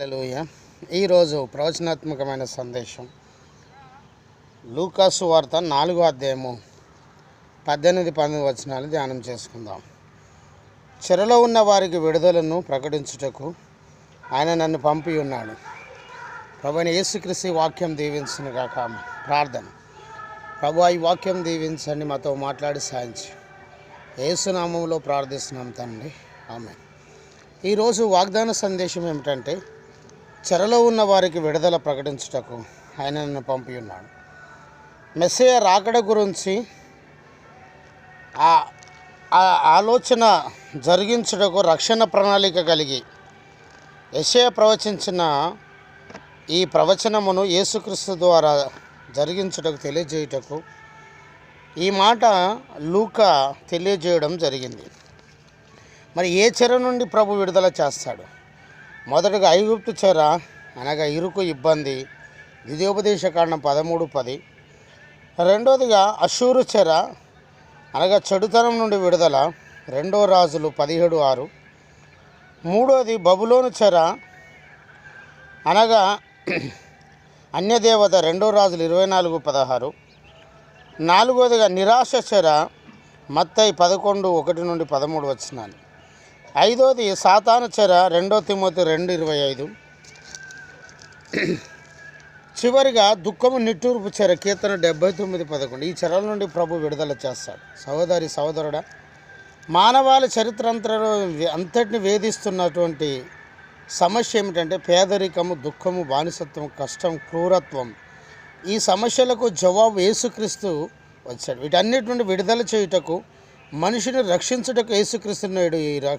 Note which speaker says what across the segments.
Speaker 1: హలోయ ఈరోజు ప్రవచనాత్మకమైన సందేశం. లూకాసు వార్త నాలుగో అధ్యాయము పద్దెనిమిది పంతొమ్మిది వచనాలు ధ్యానం చేసుకుందాం. చెరలో ఉన్న వారికి విడుదలను ప్రకటించుటకు ఆయన నన్ను పంపి ఉన్నాడు. ప్రభుని యేసుక్రీస్తు వాక్యం దీవించిన కాక ప్రార్థన. ప్రభు ఈ వాక్యం దీవించండి. మాతో మాట్లాడి సాయించి. ఏసునామంలో ప్రార్థిస్తున్నాం తండ్రి. ఆమె ఈరోజు వాగ్దాన సందేశం ఏమిటంటే చెరలో ఉన్న వారికి విడుదల ప్రకటించుటకు ఆయన నన్ను పంపి ఉన్నాడు మెస్సేయ రాకడ గురించి ఆ ఆ ఆలోచన జరిగించుటకు రక్షణ ప్రణాళిక కలిగి యెషయా ప్రవచించిన ఈ ప్రవచనమును యేసుక్రీస్తు ద్వారా జరిగించుటకు తెలియజేయుటకు ఈ మాట లూక తెలియజేయడం జరిగింది. మరి ఏ చెర నుండి ప్రభు విడుదల చేస్తాడు? మొదటగా ఐగుప్తు చెర అనగా ఇరుకు ఇబ్బంది ద్వితీయోపదేశ కాండం పదమూడు పది. రెండోదిగా అశూరు చెర అనగా చెడుతనం నుండి విడుదల రెండో రాజులు పదిహేడు ఆరు. మూడోది బబులోను చెర అనగా అన్యదేవత రెండో రాజులు ఇరవై నాలుగు పదహారు. నాలుగోదిగా నిరాశ చెర మత్తై పదకొండు ఒకటి నుండి పదమూడు వచ్చినాను ఐదోది సాతాను చెర రెండో తిమ్మతి రెండు ఇరవై ఐదు. చివరిగా దుఃఖము నిట్టూర్పు చెర కీర్తన డెబ్బై తొమ్మిది పదకొండు. ఈ చెరల నుండి ప్రభు విడుదల చేస్తాడు. సహోదరి సహోదరుడా మానవాళి చరిత్ర అంతలో అంతటిని వేధిస్తున్నటువంటి సమస్య ఏమిటంటే పేదరికము దుఃఖము బానిసత్వం కష్టం క్రూరత్వం. ఈ సమస్యలకు జవాబు యేసుక్రీస్తు వచ్చాడు. వీటన్నిటి నుండి విడుదల చేయుటకు మనిషిని రక్షించుటకు యేసుక్రీస్తు నేడు ఈ ర-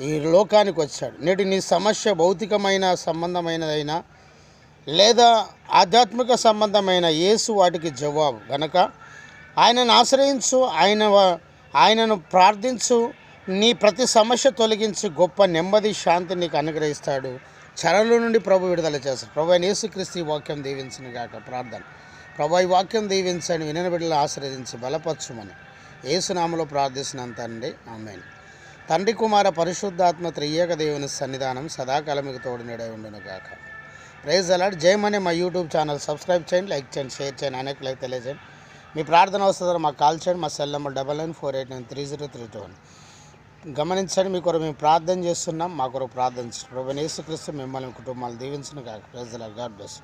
Speaker 1: ఈ లోకానికి వచ్చాడు. నేడు నీ సమస్య భౌతికమైన సంబంధమైనదైనా లేదా ఆధ్యాత్మిక సంబంధమైన యేసు వాటికి జవాబు. గనక ఆయనను ఆశ్రయించు ఆయన ఆయనను ప్రార్థించు నీ ప్రతి సమస్య తొలగించి గొప్ప నెమ్మది శాంతి నీకు అనుగ్రహిస్తాడు. చెరల నుండి ప్రభు విడుదల చేస్తాడు. ప్రభు ఆయన యేసుక్రీస్తు ఈ వాక్యం దీవించిన గాక. ప్రార్థన. ప్రభా ఈ వాక్యం దీవించండి వినిన బిడ్డలు ఆశ్రయించి బలపరచుమని. ఏసునామలో ప్రార్థిస్తున్నాను తండ్రి ఆమెన్. తండ్రి కుమార పరిశుద్ధాత్మ త్రియేక దేవుని సన్నిధానం సదాకాలం మీకు తోడు నీడై ఉండును గాక ప్రైజ్ అలాడ్. జయమనే మా యూట్యూబ్ ఛానల్ సబ్స్క్రైబ్ చేయండి లైక్ చేయండి షేర్ చేయండి లైక్ తెలియజేయండి. మీ ప్రార్థన వస్తుందో మాకు కాల్ చేయండి మా cell number double nine four eight nine three zero three two one. గమనించండి మీ కొరకు మేము ప్రార్థన చేస్తున్నాం మా కొరకు ప్రార్థన ప్రభు యేసుక్రీస్తు మిమ్మల్ని కుటుంబాలు దీవించిన కాక ప్రైజ్ అలాడ్. God bless